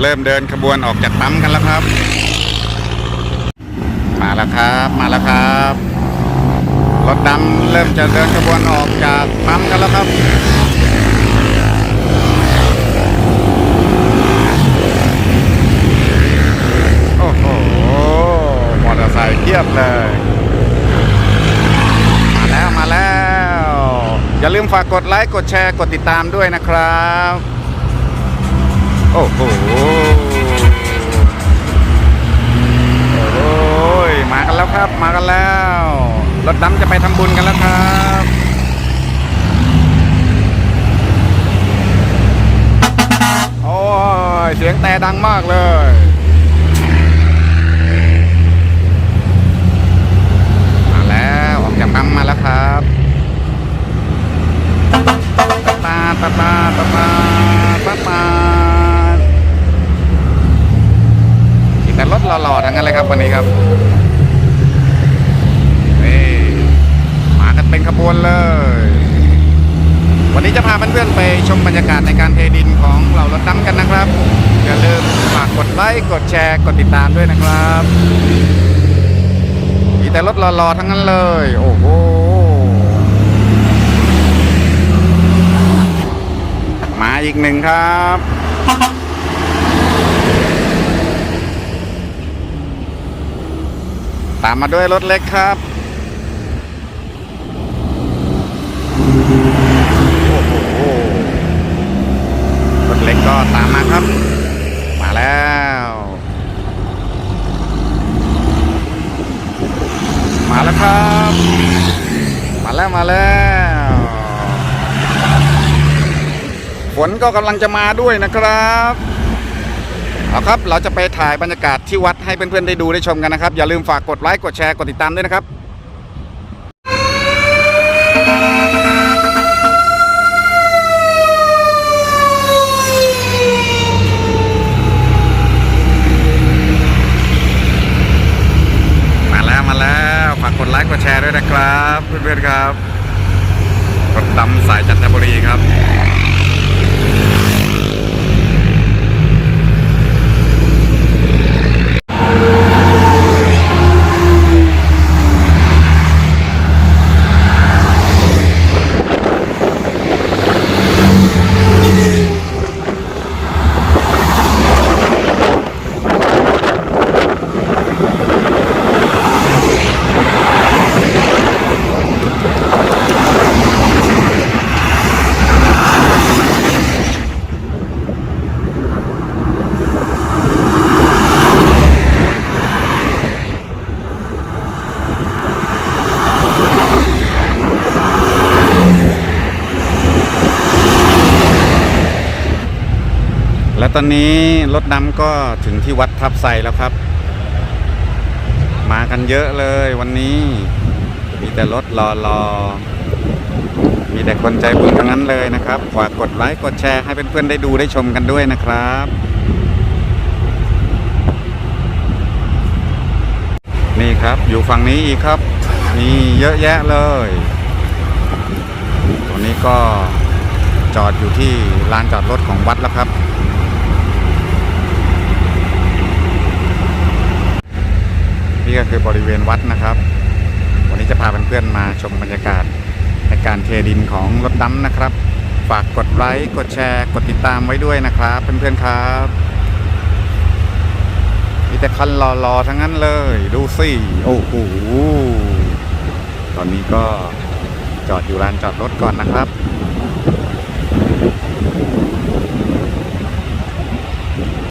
เริ่มเดินขบวนออกจากปั๊มกันแล้วครับ มาแล้วครับ มาแล้วครับรถดำเริ่มจะเดินขบวนออกจากปั๊มกันแล้วครับโอ้โหมอเตอร์ไซค์เทียบเลย มาแล้วมาแล้ว อย่าลืมฝากกดไลค์กดแชร์กดติดตามด้วยนะครับ โอ้โหโอ้ยมากันแล้วครับ มากันแล้ว รถดำจะไปทำบุญกันแล้วครับโอ้ยเสียงแต่ดังมากเลยมาแล้วออกจากปั๊มมาแล้วครับตาตาตาตาตาตาตามีแต่ รถหล่อๆทั้งนั้นเลยครับวันนี้ครับนี่มากันเป็นขบวนเลย วันนี้จะพาเพื่อนๆไปชมบรรยากาศในการเทดินของเหล่ารถดำกันนะครับอย่าลืมฝากกดไลค์กดแชร์กดติดตามด้วยนะครับมีแต่รถหล่อๆทั้งนั้นเลย โอ้โหมาอีกหนึ่งครับ ตามมาด้วยรถเล็กครับ โอ้โห รถเล็กก็ตามมาครับ มาแล้ว มาแล้วครับ มาแล้วมาแล้วฝนก็กำลังจะมาด้วยนะครับ เอาครับ เราจะไปถ่ายบรรยากาศที่วัดให้เพื่อนๆได้ดูได้ชมกันนะครับ อย่าลืมฝากกดไลค์กดแชร์กดติดตามด้วยนะครับมาแล้วมาแล้วฝากกดไลค์กดแชร์ด้วยนะครับ เพื่อนๆครับรถดำสายจันทบุรีครับ และตอนนี้รถดำก็ถึงที่วัดทับไซแล้วครับ มากันเยอะเลยวันนี้ มีแต่รถรอรอมีแต่คนใจบุญทั้งนั้นเลยนะครับฝากกดไลค์กดแชร์ให้เพื่อนๆได้ดูได้ชมกันด้วยนะครับ นี่ครับอยู่ฝั่งนี้อีกครับ มีเยอะแยะเลยตัวนี้ก็จอดอยู่ที่ลานจอดรถของวัดแล้วครับ นี่ก็คือบริเวณวัดนะครับ วันนี้จะพาเพื่อนๆมาชมบรรยากาศในการเทดินของรถดำนะครับ ฝากกดไลค์กดแชร์กดติดตามไว้ด้วยนะครับ เพื่อนๆครับมีแต่คันรอๆทั้งนั้นเลย ดูสิโอ้โหตอนนี้ก็จอดอยู่ลานจอดรถก่อนนะครับ